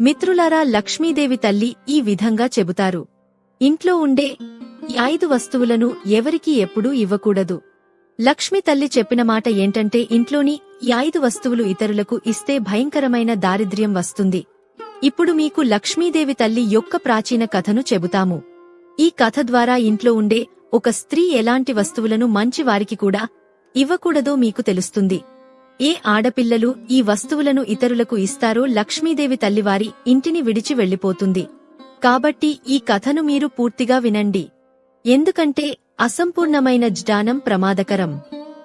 మిత్రులారా లక్ష్మీదేవి తల్లి ఈ విధంగా చెబుతారు. ఇంట్లో ఉండే ఈ ఐదు వస్తువులను ఎవరికీ ఎప్పుడూ ఇవ్వకూడదు. లక్ష్మి తల్లి చెప్పిన మాట ఏంటంటే ఇంట్లోని ఈ ఐదు వస్తువులు ఇతరులకు ఇస్తే భయంకరమైన దారిద్ర్యం వస్తుంది. ఇప్పుడు మీకు లక్ష్మీదేవి తల్లి యొక్క ప్రాచీన కథను చెబుతాము. ఈ కథ ద్వారా ఇంట్లో ఉండే ఒక స్త్రీ ఎలాంటి వస్తువులను మంచి వారికి కూడా ఇవ్వకూడదో మీకు తెలుస్తుంది. ఏ ఆడపిల్లలు ఈ వస్తువులను ఇతరులకు ఇస్తారో లక్ష్మీదేవి తల్లివారి ఇంటిని విడిచి వెళ్ళిపోతుంది కాబట్టి ఈ కథను మీరు పూర్తిగా వినండి. ఎందుకంటే అసంపూర్ణమైన జ్ఞానం ప్రమాదకరం.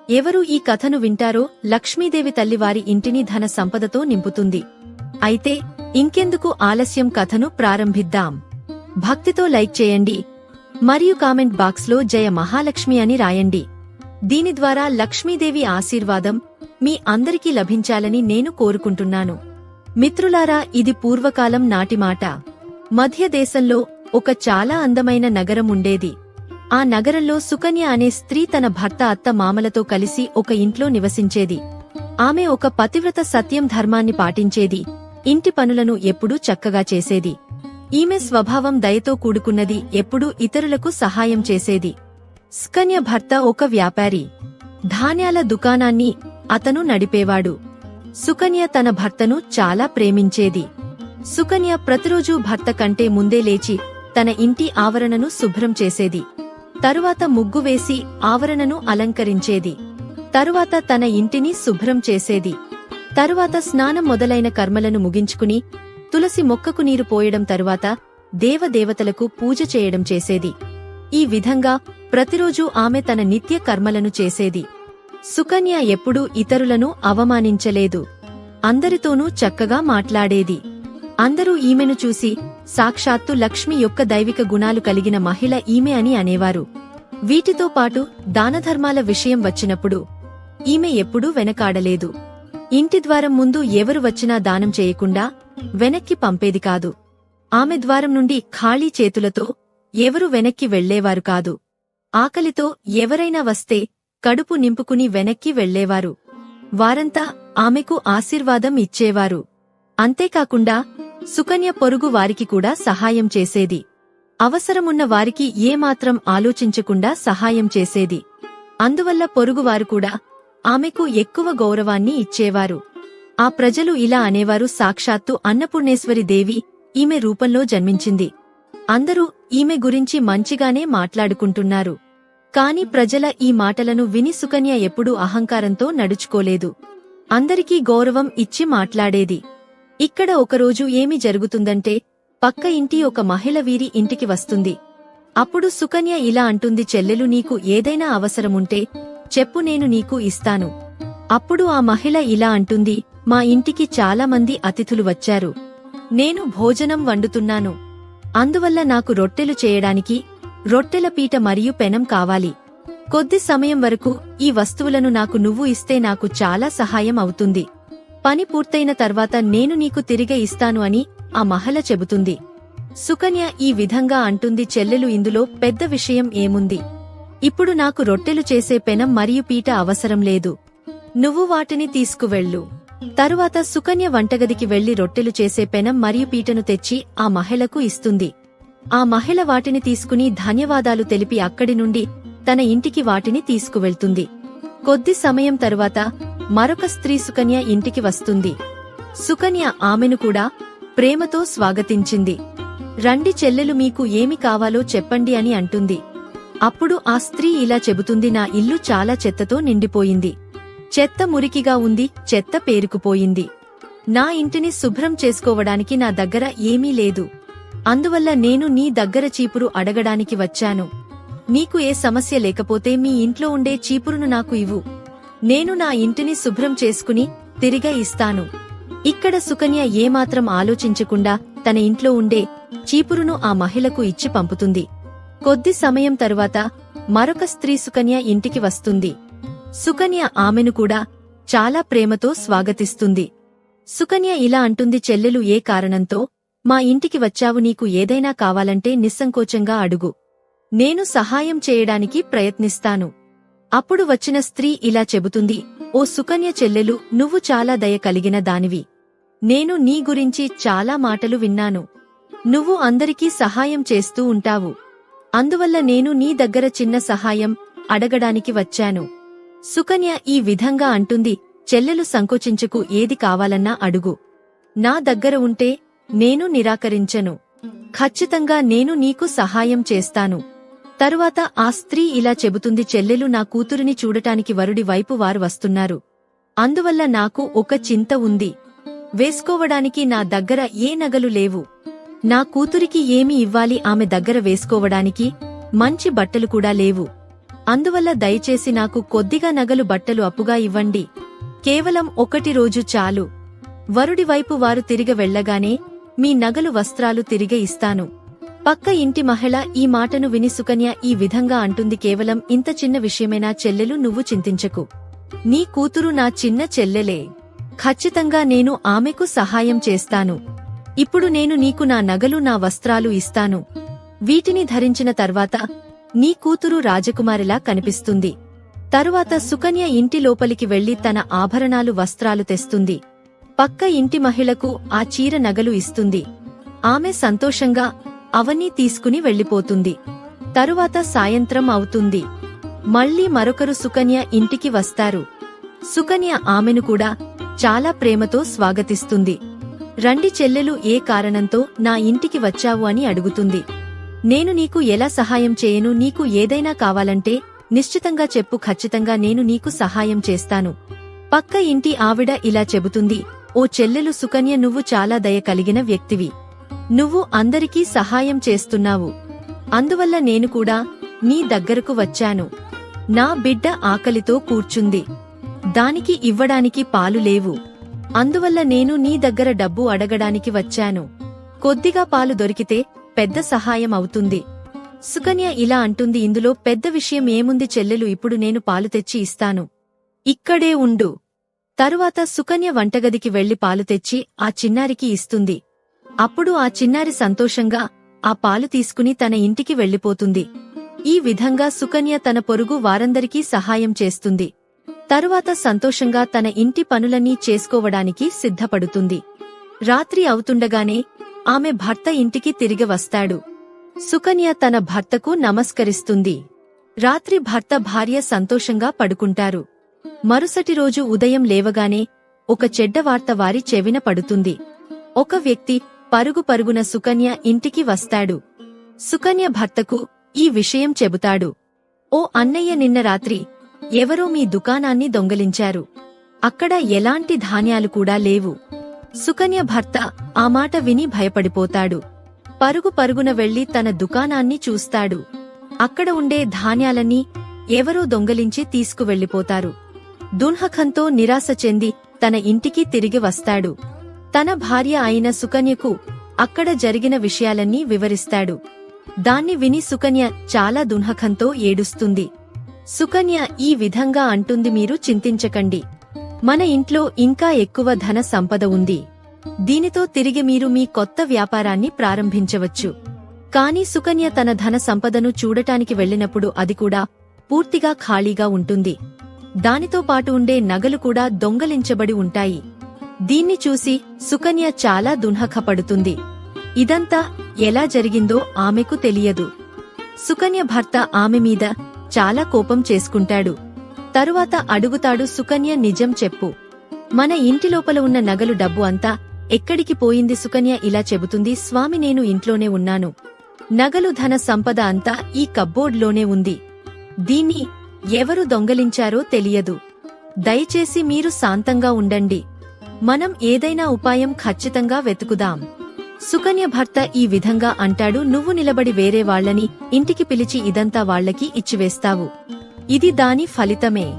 ఎవరు ఈ కథను వింటారో లక్ష్మీదేవి తల్లివారి ఇంటిని ధన సంపదతో నింపుతుంది. అయితే ఇంకెందుకు ఆలస్యం కథను ప్రారంభిద్దాం. భక్తితో లైక్ చేయండి. మరియు కామెంట్ బాక్స్లో జయ మహాలక్ష్మి అని రాయండి. దీని ద్వారా లక్ష్మీదేవి ఆశీర్వాదం మీ అందరికీ లభించాలని నేను కోరుకుంటున్నాను. మిత్రులారా ఇది పూర్వకాలం నాటి మాట. మధ్యదేశంలో ఒక చాలా అందమైన నగరం ఉండేది. ఆ నగరంలో సుకన్య అనే స్త్రీ తన భర్త అత్త మామలతో కలిసి ఒక ఇంట్లో నివసించేది. ఆమె ఒక పతివ్రత సత్యం ధర్మాన్ని పాటించేది. ఇంటి పనులను ఎప్పుడూ చక్కగా చేసేది. ఈమె స్వభావం దయతో కూడుకున్నది ఎప్పుడూ ఇతరులకు సహాయం చేసేది. స్కన్య భర్త ఒక వ్యాపారి. ధాన్యాల దుకాణాన్ని అతను నడిపేవాడు. సుకన్య తన భర్తను చాలా ప్రేమించేది. సుకన్య ప్రతిరోజూ భర్త కంటే ముందే లేచి తన ఇంటి ఆవరణను శుభ్రం చేసేది. తరువాత ముగ్గు వేసి ఆవరణను అలంకరించేది. తరువాత తన ఇంటిని శుభ్రం చేసేది. తరువాత స్నానం మొదలైన కర్మలను ముగించుకుని తులసి మొక్కకు నీరు పోయడం తరువాత దేవదేవతలకు పూజ చేయడం చేసేది. ఈ విధంగా ప్రతిరోజూ ఆమె తన నిత్య కర్మలను చేసేది. సుకన్య ఎప్పుడూ ఇతరులను అవమానించలేదు. అందరితోనూ చక్కగా మాట్లాడేది. అందరూ ఈమెను చూసి సాక్షాత్తు లక్ష్మి యొక్క దైవిక గుణాలు కలిగిన మహిళ ఈమె అని అనేవారు. వీటితో పాటు దానధర్మాల విషయం వచ్చినప్పుడు ఈమె ఎప్పుడూ వెనకాడలేదు. ఇంటి ద్వారం ముందు ఎవరు వచ్చినా దానం చేయకుండా వెనక్కి పంపేది కాదు. ఆమె ద్వారం నుండి ఖాళీ చేతులతో ఎవరు వెనక్కి వెళ్ళేవారు కాదు. ఆకలితో ఎవరైనా వస్తే కడుపు నింపుకుని వెనక్కి వెళ్ళేవారు వారంతా ఆమెకు ఆశీర్వాదం ఇచ్చేవారు. అంతేకాకుండా సుకన్య పొరుగు వారికి కూడా సహాయం చేసేది. అవసరమున్న వారికి ఏమాత్రం ఆలోచించకుండా సహాయం చేసేది. అందువల్ల పొరుగువారు కూడా ఆమెకు ఎక్కువ గౌరవాన్ని ఇచ్చేవారు. ఆ ప్రజలు ఇలా అనేవారు సాక్షాత్తు అన్నపూర్ణేశ్వరి దేవి ఈమె రూపంలో జన్మించింది. అందరూ ఈమె గురించి మంచిగానే మాట్లాడుకుంటున్నారు. కాని ప్రజల ఈ మాటలను విని సుకన్య ఎప్పుడూ అహంకారంతో నడుచుకోలేదు. అందరికీ గౌరవం ఇచ్చి మాట్లాడేది. ఇక్కడ ఒకరోజు ఏమి జరుగుతుందంటే పక్క ఇంటి ఒక మహిళ వీరి ఇంటికి వస్తుంది. అప్పుడు సుకన్య ఇలా అంటుంది చెల్లెలు నీకు ఏదైనా అవసరముంటే చెప్పు నేను నీకు ఇస్తాను. అప్పుడు ఆ మహిళ ఇలా అంటుంది మా ఇంటికి చాలా మంది అతిథులు వచ్చారు. నేను భోజనం వండుతున్నాను. అందువల్ల నాకు రొట్టెలు చేయడానికి రొట్టెల పీట మరియు పెనం కావాలి. కొద్ది సమయం వరకు ఈ వస్తువులను నాకు నువ్వు ఇస్తే నాకు చాలా సహాయం అవుతుంది. పని పూర్తయిన తర్వాత నేను నీకు తిరిగే ఇస్తాను అని ఆ మహల చెబుతుంది. సుకన్య ఈ విధంగా అంటుంది చెల్లెలు ఇందులో పెద్ద విషయం ఏముంది? ఇప్పుడు నాకు రొట్టెలు చేసే పెనం మరియు పీట అవసరం లేదు. నువ్వు వాటిని తీసుకువెళ్ళు. తరువాత సుకన్య వంటగదికి వెళ్ళి రొట్టెలు చేసే పెనం మరియు పీటను తెచ్చి ఆ మహిళకు ఇస్తుంది. ఆ మహిళ వాటిని తీసుకుని ధన్యవాదాలు తెలిపి అక్కడి నుండి తన ఇంటికి వాటిని తీసుకువెళ్తుంది. కొద్ది సమయం తరువాత మరొక స్త్రీ సుకన్య ఇంటికి వస్తుంది. సుకన్య ఆమెను కూడా ప్రేమతో స్వాగతించింది. రండి చెల్లెలు మీకు ఏమి కావాలో చెప్పండి అని అంటుంది. అప్పుడు ఆ స్త్రీ ఇలా చెబుతుంది నా ఇల్లు చాలా చెత్తతో నిండిపోయింది. చెత్త మురికిగా ఉంది చెత్త పేరుకుపోయింది. నా ఇంటిని శుభ్రం చేసుకోవడానికి నా దగ్గర ఏమీ లేదు. అందువల్ల నేను నీ దగ్గర చీపురు అడగడానికి వచ్చాను. నీకు ఏ సమస్య లేకపోతే మీ ఇంట్లో ఉండే చీపురును నాకు ఇవ్వు. నేను నా ఇంటిని శుభ్రం చేసుకుని తిరిగా ఇస్తాను. ఇక్కడ సుకన్య ఏమాత్రం ఆలోచించకుండా తన ఇంట్లో ఉండే చీపురును ఆ మహిళకు ఇచ్చి పంపుతుంది. కొద్ది సమయం తరువాత మరొక స్త్రీ సుకన్య ఇంటికి వస్తుంది. సుకన్య ఆమెను కూడా చాలా ప్రేమతో స్వాగతిస్తుంది. సుకన్య ఇలా అంటుంది చెల్లెలు ఏ కారణంతో? మా ఇంటికి వచ్చావు నీకు ఏదైనా కావాలంటే నిస్సంకోచంగా అడుగు. నేను సహాయం చేయడానికి ప్రయత్నిస్తాను. అప్పుడు వచ్చిన స్త్రీ ఇలా చెబుతుంది ఓ సుకన్య చెల్లెలు నువ్వు చాలా దయ కలిగిన దానివి. నేను నీ గురించి చాలా మాటలు విన్నాను. నువ్వు అందరికీ సహాయం చేస్తూ ఉంటావు. అందువల్ల నేను నీ దగ్గర చిన్న సహాయం అడగడానికి వచ్చాను. సుకన్య ఈ విధంగా అంటుంది చెల్లెలు సంకోచించకు ఏది కావాలన్నా అడుగు. నా దగ్గర ఉంటే నేను నిరాకరించను. ఖచ్చితంగా నేను నీకు సహాయం చేస్తాను. తరువాత ఆ స్త్రీ ఇలా చెబుతుంది చెల్లెలు నా కూతురిని చూడటానికి వరుడి వైపు వారు వస్తున్నారు. అందువల్ల నాకు ఒక చింత ఉంది. వేసుకోవడానికి నా దగ్గర ఏ నగలు లేవు. నా కూతురికి ఏమి ఇవ్వాలి ఆమె దగ్గర వేసుకోవడానికి? మంచి బట్టలు కూడా లేవు. అందువల్ల దయచేసి నాకు కొద్దిగా నగలు బట్టలు అప్పుగా ఇవ్వండి. కేవలం ఒకటి రోజు చాలు. వరుడి వైపు వారు తిరిగ వెళ్ళగానే మీ నగలు వస్త్రాలు తిరిగే ఇస్తాను. పక్క ఇంటి మహిళ ఈ మాటను విని సుకన్య ఈ విధంగా అంటుంది కేవలం ఇంత చిన్న విషయమేనా చెల్లెలు? నువ్వు చింతించకు. నీ కూతురు నా చిన్న చెల్లెలే. ఖచ్చితంగా నేను ఆమెకు సహాయం చేస్తాను. ఇప్పుడు నేను నీకు నా నగలు నా వస్త్రాలు ఇస్తాను. వీటిని ధరించిన తర్వాత నీ కూతురు రాజకుమారిలా కనిపిస్తుంది. తరువాత సుకన్య ఇంటి లోపలికి వెళ్ళి తన ఆభరణాలు వస్త్రాలు తెస్తుంది. పక్క ఇంటి మహిళకు ఆ చీర నగలు ఇస్తుంది. ఆమె సంతోషంగా అవన్నీ తీసుకుని వెళ్ళిపోతుంది తరువాత సాయంత్రం అవుతుంది. మళ్ళీ మరొకరు సుకన్య ఇంటికి వస్తారు. సుకన్య ఆమెను కూడా చాలా ప్రేమతో స్వాగతిస్తుంది. రండి చెల్లెలు ఏ కారణంతో నా ఇంటికి వచ్చావు అని అడుగుతుంది. నేను నీకు ఎలా సహాయం చేయను? నీకు ఏదైనా కావాలంటే నిశ్చితంగా చెప్పు. ఖచ్చితంగా నేను నీకు సహాయం చేస్తాను. పక్క ఇంటి ఆవిడ ఇలా చెబుతుంది. ఓ చెల్లెలు సుకన్య నువ్వు చాలా దయ కలిగిన వ్యక్తివి. నువ్వు అందరికీ సహాయం చేస్తున్నావు. అందువల్ల నేను కూడా నీ దగ్గరకు వచ్చాను. నా బిడ్డ ఆకలితో కూర్చుంది. దానికి ఇవ్వడానికి పాలు లేవు. అందువల్ల నేను నీ దగ్గర డబ్బు అడగడానికి వచ్చాను. కొద్దిగా పాలు దొరికితే పెద్ద సహాయం అవుతుంది. సుకన్య ఇలా అంటుంది. ఇందులో పెద్ద విషయం ఏముంది చెల్లెలు? ఇప్పుడు నేను పాలు తెచ్చి ఇస్తాను. ఇక్కడే ఉండు. తరువాత సుకన్య వంటగదికి వెళ్ళి పాలు తెచ్చి ఆ చిన్నారికి ఇస్తుంది. అప్పుడు ఆ చిన్నారి సంతోషంగా ఆ పాలు తీసుకుని తన ఇంటికి వెళ్ళిపోతుంది ఈ విధంగా సుకన్య తన పొరుగు వారందరికీ సహాయం చేస్తుంది. తరువాత సంతోషంగా తన ఇంటి పనులన్నీ చేసుకోవడానికి సిద్ధపడుతుంది. రాత్రి అవుతుండగానే ఆమె భర్త ఇంటికి తిరిగి వస్తాడు. సుకన్య తన భర్తకు నమస్కరిస్తుంది. రాత్రి భర్త భార్య సంతోషంగా పడుకుంటారు. మరుసటి రోజు ఉదయం లేవగానే ఒక చెడ్డ వార్త వారి చెవిన పడుతుంది. ఒక వ్యక్తి పరుగు పరుగున సుకన్య ఇంటికి వస్తాడు. సుకన్య భర్తకు ఈ విషయం చెబుతాడు. ఓ అన్నయ్య నిన్న రాత్రి ఎవరో మీ దుకాణాన్ని దొంగలించారు. అక్కడ ఎలాంటి ధాన్యాలు కూడా లేవు సుకన్య భర్త ఆ మాట విని భయపడిపోతాడు. పరుగు పరుగున వెళ్ళి తన దుకాణాన్ని చూస్తాడు. అక్కడ ఉండే ధాన్యాలన్నీ ఎవరో దొంగలించి తీసుకువెళ్ళిపోతారు దున్హఖంతో నిరాశ చెంది తన ఇంటికి తిరిగి వస్తాడు. తన భార్య అయిన సుకన్యకు అక్కడ జరిగిన విషయాలన్నీ వివరిస్తాడు. దాన్ని విని సుకన్య చాలా దున్హఖంతో ఏడుస్తుంది. సుకన్య ఈ విధంగా అంటుంది మీరు చింతించకండి. మన ఇంట్లో ఇంకా ఎక్కువ ధన సంపద ఉంది. దీనితో తిరిగి మీరు మీ కొత్త వ్యాపారాన్ని ప్రారంభించవచ్చు. కాని సుకన్య తన ధన సంపదను చూడటానికి వెళ్ళినప్పుడు అది కూడా పూర్తిగా ఖాళీగా ఉంటుంది. దానితో పాటు ఉండే నగలు కూడా దొంగలించబడి ఉంటాయి. దీన్ని చూసి సుకన్య చాలా దున్హకపడుతుంది ఇదంతా ఎలా జరిగిందో ఆమెకు తెలియదు. సుకన్య భర్త ఆమె మీద చాలా కోపం చేసుకుంటాడు. తరువాత అడుగుతాడు సుకన్య నిజం చెప్పు. మన ఇంటి లోపల ఉన్న నగలు డబ్బు అంతా ఎక్కడికి పోయింది సుకన్య ఇలా చెబుతుంది. స్వామి నేను ఇంట్లోనే ఉన్నాను. నగలు ధన సంపద అంతా ఈ కబ్బోర్డ్లోనే ఉంది. దీన్ని ఎవరు దొంగలించారో తెలియదు. దయచేసి మీరు శాంతంగా ఉండండి. మనం ఏదైనా ఉపాయం ఖచ్చితంగా వెతుకుదాం. సుకన్య భర్త ఈ విధంగా అంటాడు నువ్వు నిలబడి వేరే వాళ్ళని ఇంటికి పిలిచి ఇదంతా వాళ్ళకి ఇచ్చివేస్తావు. ఇది దాని ఫలితమే.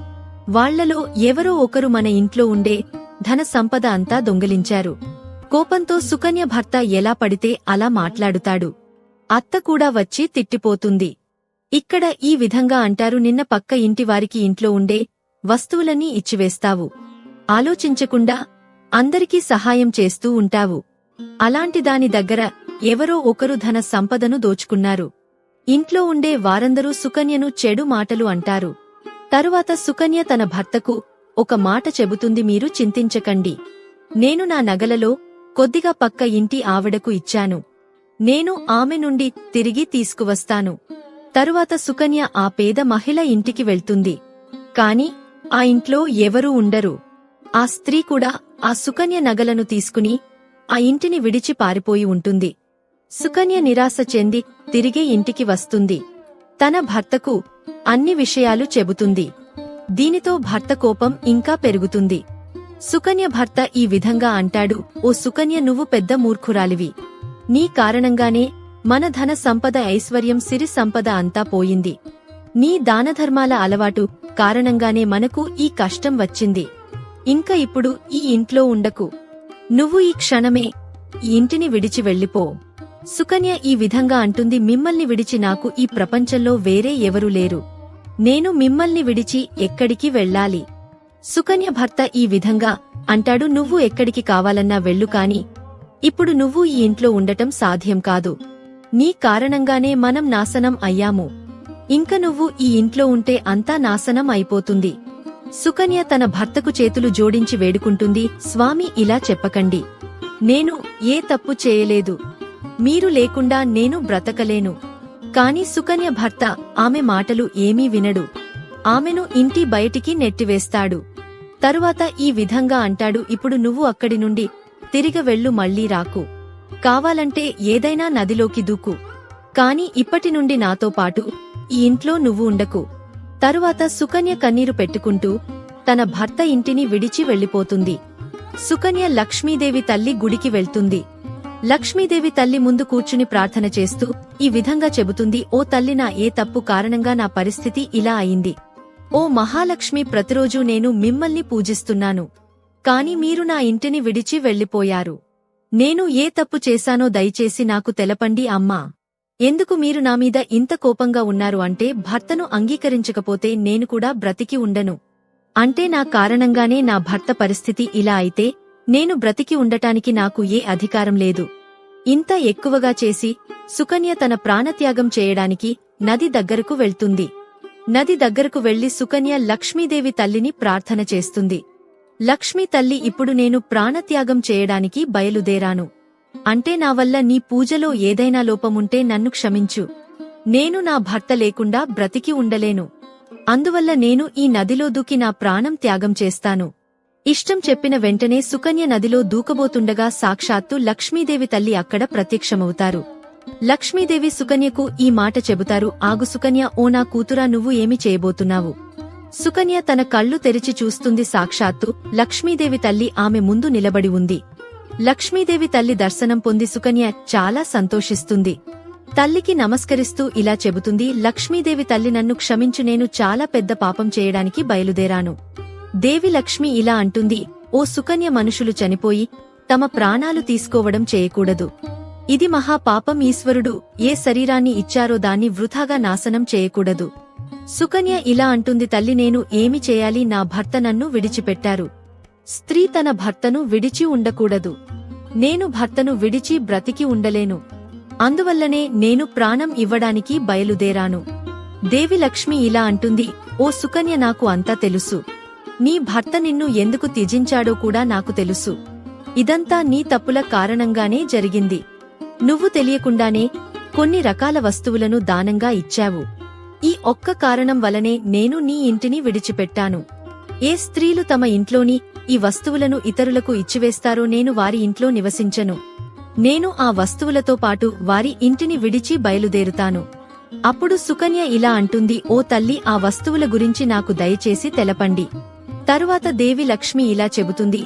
వాళ్ళలో ఎవరో ఒకరు మన ఇంట్లో ఉండే ధన సంపద అంతా దొంగిలించారు. కోపంతో సుకన్య భర్త ఎలా పడితే అలా మాట్లాడుతాడు. అత్త కూడా వచ్చి తిట్టిపోతుంది. ఇక్కడ ఈ విధంగా అంటారు నిన్న పక్క ఇంటివారికి ఇంట్లో ఉండే వస్తువులన్నీ ఇచ్చివేస్తావు. ఆలోచించకుండా అందరికీ సహాయం చేస్తూ ఉంటావు. అలాంటి దాని దగ్గర ఎవరో ఒకరు ధన సంపదను దోచుకున్నారు. ఇంట్లో ఉండే వారందరూ సుకన్యను చెడు మాటలు అంటారు. తరువాత సుకన్య తన భర్తకు ఒక మాట చెబుతుంది మీరు చింతించకండి. నేను నా నగలలో కొద్దిగా పక్క ఇంటి ఆవిడకు ఇచ్చాను. నేను ఆమె నుండి తిరిగి తీసుకువస్తాను. తరువాత సుకన్య ఆ పేద మహిళ ఇంటికి వెళ్తుంది. కాని ఆ ఇంట్లో ఎవరూ ఉండరు. ఆ స్త్రీ కూడా ఆ సుకన్య నగలను తీసుకుని ఆ ఇంటిని విడిచి పారిపోయి ఉంటుంది. సుకన్య నిరాశ చెంది తిరిగే ఇంటికి వస్తుంది. తన భర్తకు అన్ని విషయాలు చెబుతుంది. దీనితో భర్త కోపం ఇంకా పెరుగుతుంది. సుకన్య భర్త ఈ విధంగా అంటాడు ఓ సుకన్య నువ్వు పెద్ద మూర్ఖురాలివి. నీ కారణంగానే మన ధన సంపద ఐశ్వర్యం సిరి సంపద అంతా పోయింది. నీ దానధర్మాల అలవాటు కారణంగానే మనకు ఈ కష్టం వచ్చింది. ఇంక ఇప్పుడు ఈ ఇంట్లో ఉండకు. నువ్వు ఈ క్షణమే ఈ ఇంటిని విడిచి వెళ్ళిపో. సుకన్య ఈ విధంగా అంటుంది మిమ్మల్ని విడిచి నాకు ఈ ప్రపంచంలో వేరే ఎవరూ లేరు. నేను మిమ్మల్ని విడిచి ఎక్కడికి వెళ్ళాలి? సుకన్య భర్త ఈ విధంగా అంటాడు నువ్వు ఎక్కడికి కావాలన్నా వెళ్ళు కాని ఇప్పుడు నువ్వు ఈ ఇంట్లో ఉండటం సాధ్యం కాదు. నీ కారణంగానే మనం నాశనం అయ్యాము. ఇంక నువ్వు ఈ ఇంట్లో ఉంటే అంతా నాశనం అయిపోతుంది. సుకన్య తన భర్తకు చేతులు జోడించి వేడుకుంటుంది స్వామి ఇలా చెప్పకండి. నేను ఏ తప్పు చేయలేదు. మీరు లేకుండా నేను బ్రతకలేను కాని సుకన్య భర్త ఆమె మాటలు ఏమీ వినడు. ఆమెను ఇంటి బయటికి నెట్టివేస్తాడు. తరువాత ఈ విధంగా అంటాడు ఇప్పుడు నువ్వు అక్కడి నుండి తిరిగ వెళ్ళు మళ్ళీ రాకు. కావాలంటే ఏదైనా నదిలోకి దూకు. కాని ఇప్పటి నుండి నాతో పాటు ఈ ఇంట్లో నువ్వు ఉండకు. తరువాత సుకన్య కన్నీరు పెట్టుకుంటూ తన భర్త ఇంటిని విడిచి వెళ్ళిపోతుంది. సుకన్య లక్ష్మీదేవి తల్లి గుడికి వెళ్తుంది. లక్ష్మీదేవి తల్లి ముందు కూర్చుని ప్రార్థన చేస్తూ ఈ విధంగా చెబుతుంది ఓ తల్లి నా ఏ తప్పు కారణంగా నా పరిస్థితి ఇలా అయింది. ఓ మహాలక్ష్మి ప్రతిరోజూ నేను మిమ్మల్ని పూజిస్తున్నాను. కాని మీరు నా ఇంటిని విడిచి వెళ్ళిపోయారు. నేను ఏ తప్పు చేశానో దయచేసి నాకు తెలపండి అమ్మా. ఎందుకు మీరు నామీద ఇంత కోపంగా ఉన్నారు అంటే భర్తను అంగీకరించకపోతే నేను కూడా బ్రతికి ఉండను. అంటే నా కారణంగానే నా భర్త పరిస్థితి ఇలా అయితే నేను బ్రతికి ఉండటానికి నాకు ఏ అధికారం లేదు. ఇంత ఎక్కువగా చేసి సుకన్య తన ప్రాణత్యాగం చేయడానికి నది దగ్గరకు వెళ్తుంది. నది దగ్గరకు వెళ్ళి సుకన్య లక్ష్మీదేవి తల్లిని ప్రార్థన చేస్తుంది. లక్ష్మీ తల్లి ఇప్పుడు నేను ప్రాణత్యాగం చేయడానికి బయలుదేరాను. అంటే నా వల్ల నీ పూజలో ఏదైనా లోపముంటే నన్ను క్షమించు. నేను నా భర్త లేకుండా బ్రతికి ఉండలేను. అందువల్ల నేను ఈ నదిలో దూకి నా ప్రాణం త్యాగం చేస్తాను. ఇష్టం చెప్పిన వెంటనే సుకన్య నదిలో దూకబోతుండగా సాక్షాత్తు లక్ష్మీదేవి తల్లి అక్కడ ప్రత్యక్షమవుతారు. లక్ష్మీదేవి సుకన్యకు ఈ మాట చెబుతారు. ఆగు సుకన్య ఓ నా కూతురా నువ్వు ఏమి చేయబోతున్నావు? సుకన్య తన కళ్ళు తెరిచి చూస్తుంది సాక్షాత్తు లక్ష్మీదేవి తల్లి ఆమె ముందు నిలబడి ఉంది. లక్ష్మీదేవి తల్లి దర్శనం పొంది సుకన్య చాలా సంతోషిస్తుంది. తల్లికి నమస్కరిస్తూ ఇలా చెబుతుంది లక్ష్మీదేవి తల్లి నన్ను క్షమించు నేను చాలా పెద్ద పాపం చేయడానికి బయలుదేరాను. దేవి లక్ష్మి ఇలా అంటుంది ఓ సుకన్య మనుషులు చనిపోయి తమ ప్రాణాలు తీసుకోవడం చేయకూడదు. ఇది మహాపాపం ఈశ్వరుడు ఏ శరీరాన్ని ఇచ్చారో దాన్ని వృథాగా నాశనం చేయకూడదు. సుకన్య ఇలా అంటుంది తల్లి నేను ఏమి చేయాలి? నా భర్త నన్ను విడిచిపెట్టారు. స్త్రీ తన భర్తను విడిచి ఉండకూడదు. నేను భర్తను విడిచి బ్రతికి ఉండలేను. అందువల్లనే నేను ప్రాణం ఇవ్వడానికి బయలుదేరాను. దేవి లక్ష్మి ఇలా అంటుంది ఓ సుకన్య నాకు అంతా తెలుసు. నీ భర్త నిన్ను ఎందుకు త్యజించాడో కూడా నాకు తెలుసు. ఇదంతా నీ తప్పుల కారణంగానే జరిగింది. నువ్వు తెలియకుండానే కొన్ని రకాల వస్తువులను దానంగా ఇచ్చావు. ఈ ఒక్క కారణం వలనే నేను నీ ఇంటిని విడిచిపెట్టాను. ఏ స్త్రీలు తమ ఇంట్లోని ఈ వస్తువులను ఇతరులకు ఇచ్చివేస్తారో నేను వారి ఇంట్లో నివసించను. నేను ఆ వస్తువులతో పాటు వారి ఇంటిని విడిచి బయలుదేరుతాను. అప్పుడు సుకన్య ఇలా అంటుంది ఓ తల్లి ఆ వస్తువుల గురించి నాకు దయచేసి తెలపండి. తరువాత దేవి లక్ష్మి ఇలా చెబుతుంది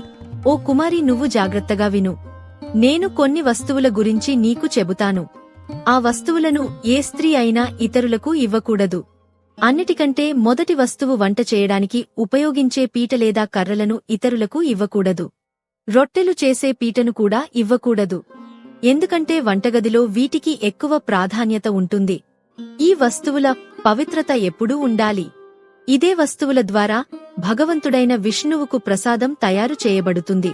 ఓ కుమారి నువ్వు జాగ్రత్తగా విను. నేను కొన్ని వస్తువుల గురించి నీకు చెబుతాను. ఆ వస్తువులను ఏ స్త్రీ అయినా ఇతరులకు ఇవ్వకూడదు. అన్నిటికంటే మొదటి వస్తువు వంట చేయడానికి ఉపయోగించే పీట లేదా కర్రలను ఇతరులకు ఇవ్వకూడదు. రొట్టెలు చేసే పీటను కూడా ఇవ్వకూడదు. ఎందుకంటే వంటగదిలో వీటికి ఎక్కువ ప్రాధాన్యత ఉంటుంది. ఈ వస్తువుల పవిత్రత ఎప్పుడూ ఉండాలి. ఇదే వస్తువుల ద్వారా భగవంతుడైన విష్ణువుకు ప్రసాదం తయారు చేయబడుతుంది.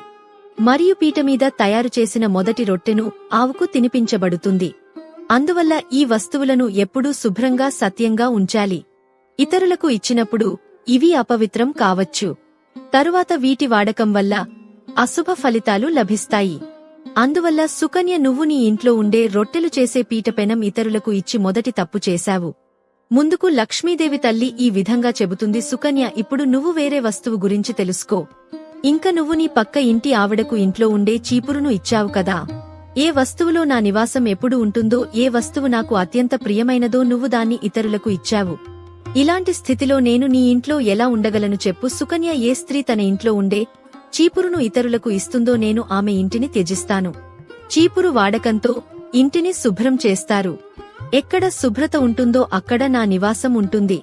మరియు పీట మీద తయారు చేసిన మొదటి రొట్టెను ఆవుకు తినిపించబడుతుంది. అందువల్ల ఈ వస్తువులను ఎప్పుడూ శుభ్రంగా సత్యంగా ఉంచాలి. ఇతరులకు ఇచ్చినప్పుడు ఇవి అపవిత్రం కావచ్చు. తరువాత వీటి వాడకం వల్ల అశుభ ఫలితాలు లభిస్తాయి. అందువల్ల సుకన్య నువ్వు నీ ఇంట్లో ఉండే రొట్టెలు చేసే పీటపెనం ఇతరులకు ఇచ్చి మొదటి తప్పు చేశావు. ముందుకు లక్ష్మీదేవి తల్లి ఈ విధంగా చెబుతుంది సుకన్య ఇప్పుడు నువ్వు వేరే వస్తువు గురించి తెలుసుకో. ఇంక నువ్వు నీ పక్క ఇంటి ఆవిడకు ఇంట్లో ఉండే చీపురును ఇచ్చావు కదా. ఏ వస్తువులో నా నివాసం ఎప్పుడు ఉంటుందో ఏ వస్తువు నాకు అత్యంత ప్రియమైనదో నువ్వు దాన్ని ఇతరులకు ఇచ్చావు. ఇలాంటి స్థితిలో నేను నీ ఇంట్లో ఎలా ఉండగలను చెప్పు. సుకన్య ఏ స్త్రీ తన ఇంట్లో ఉండే చీపురును ఇతరులకు ఇస్తుందో నేను ఆమె ఇంటిని త్యజిస్తాను. చీపురు వాడకంతో ఇంటిని శుభ్రం చేస్తారు. ఎక్కడ శుభ్రత ఉంటుందో అక్కడ నా నివాసం ఉంటుంది.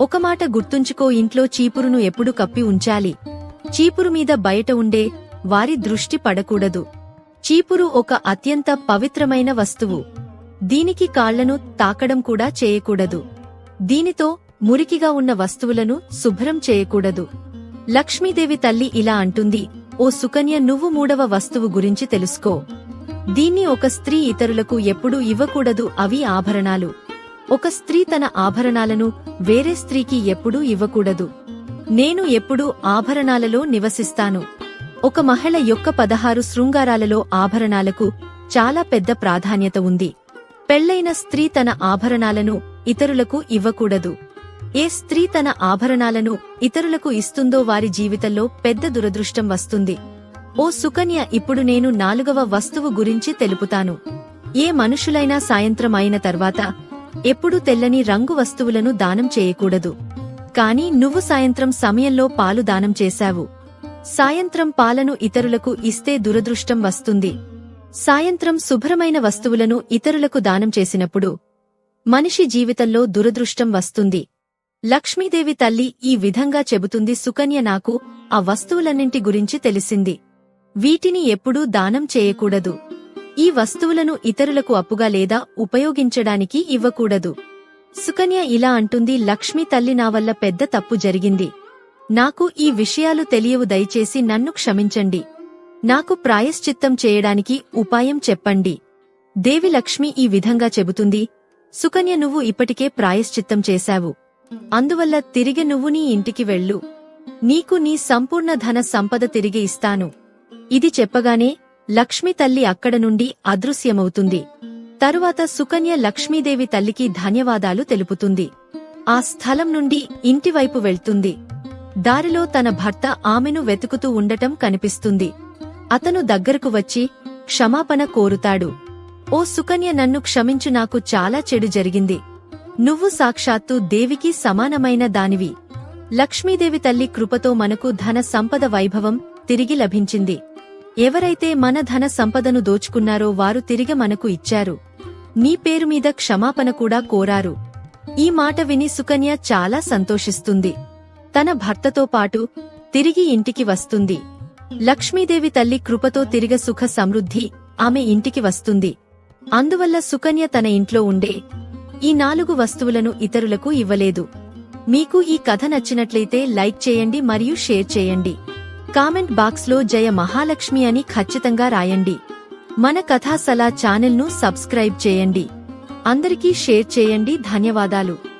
ఒక మాట గుర్తుంచుకో ఇంట్లో చీపురును ఎప్పుడు కప్పి ఉంచాలి. చీపురు మీద బయట ఉండే వారి దృష్టి పడకూడదు. చీపురు ఒక అత్యంత పవిత్రమైన వస్తువు. దీనికి కాళ్ళను తాకడం కూడా చేయకూడదు. దీనితో మురికిగా ఉన్న వస్తువులను శుభ్రం చేయకూడదు. లక్ష్మీదేవి తల్లి ఇలా అంటుంది ఓ సుకన్య నువ్వు మూడవ వస్తువు గురించి తెలుసుకో. దీన్ని ఒక స్త్రీ ఇతరులకు ఎప్పుడూ ఇవ్వకూడదు అవి ఆభరణాలు. ఒక స్త్రీ తన ఆభరణాలను వేరే స్త్రీకి ఎప్పుడూ ఇవ్వకూడదు. నేను ఎప్పుడూ ఆభరణాలలో నివసిస్తాను. ఒక మహిళ యొక్క పదహారు శృంగారాలలో ఆభరణాలకు చాలా పెద్ద ప్రాధాన్యత ఉంది. పెళ్ళైన స్త్రీ తన ఆభరణాలను ఇతరులకు ఇవ్వకూడదు. ఏ స్త్రీ తన ఆభరణాలను ఇతరులకు ఇస్తుందో వారి జీవితంలో పెద్ద దురదృష్టం వస్తుంది. ఓ సుకన్య ఇప్పుడు నేను నాలుగవ వస్తువు గురించి తెలుపుతాను. ఏ మనుషులైనా సాయంత్రం అయిన తర్వాత ఎప్పుడూ తెల్లని రంగు వస్తువులను దానం చేయకూడదు. కాని నువ్వు సాయంత్రం సమయంలో పాలు దానం చేశావు. సాయంత్రం పాలను ఇతరులకు ఇస్తే దురదృష్టం వస్తుంది. సాయంత్రం శుభ్రమైన వస్తువులను ఇతరులకు దానం చేసినప్పుడు మనిషి జీవితంలో దురదృష్టం వస్తుంది. లక్ష్మీదేవి తల్లి ఈ విధంగా చెబుతుంది సుకన్య నాకు ఆ వస్తువులన్నింటి గురించి తెలిసింది. వీటిని ఎప్పుడూ దానం చేయకూడదు. ఈ వస్తువులను ఇతరులకు అప్పుగా లేదా ఉపయోగించడానికి ఇవ్వకూడదు. సుకన్య ఇలా అంటుంది లక్ష్మీ తల్లి నా వల్ల పెద్ద తప్పు జరిగింది. నాకు ఈ విషయాలు తెలియవు దయచేసి నన్ను క్షమించండి. నాకు ప్రాయశ్చిత్తం చేయడానికి ఉపాయం చెప్పండి. దేవి లక్ష్మి ఈ విధంగా చెబుతుంది సుకన్య నువ్వు ఇప్పటికే ప్రాయశ్చిత్తం చేశావు. అందువల్ల తిరిగి నువ్వు నీ ఇంటికి వెళ్ళు. నీకు నీ సంపూర్ణ ధన సంపద తిరిగి ఇస్తాను. ఇది చెప్పగానే లక్ష్మి తల్లి అక్కడ నుండి అదృశ్యమవుతుంది. తరువాత సుకన్య లక్ష్మీదేవి తల్లికి ధన్యవాదాలు తెలుపుతుంది. ఆ స్థలం నుండి ఇంటివైపు వెళ్తుంది. దారిలో తన భర్త ఆమెను వెతుకుతూ ఉండటం కనిపిస్తుంది. అతను దగ్గరకు వచ్చి క్షమాపణ కోరుతాడు. ఓ సుకన్య నన్ను క్షమించు నాకు చాలా చెడు జరిగింది. నువ్వు సాక్షాత్తు దేవికి సమానమైన దానివి. లక్ష్మీదేవి తల్లి కృపతో మనకు ధన సంపద వైభవం తిరిగి లభించింది. ఎవరైతే మన ధన సంపదను దోచుకున్నారో వారు తిరిగి మనకు ఇచ్చారు. నీ పేరు మీద క్షమాపణ కూడా కోరారు. ఈ మాట విని సుకన్య చాలా సంతోషిస్తుంది. తన భర్తతో పాటు తిరిగి ఇంటికి వస్తుంది. లక్ష్మీదేవి తల్లి కృపతో తిరిగ సుఖ సమృద్ధి ఆమె ఇంటికి వస్తుంది. అందువల్ల సుకన్య తన ఇంట్లో ఉండే ఈ నాలుగు వస్తువులను ఇతరులకు ఇవ్వలేదు. మీకు ఈ కథ నచ్చినట్లయితే లైక్ చేయండి మరియు షేర్ చేయండి. కామెంట్ బాక్స్లో జయ మహాలక్ష్మి అని ఖచ్చితంగా రాయండి. మన కథాసలా ఛానల్ను సబ్స్క్రైబ్ చేయండి. అందరికీ షేర్ చేయండి. ధన్యవాదాలు.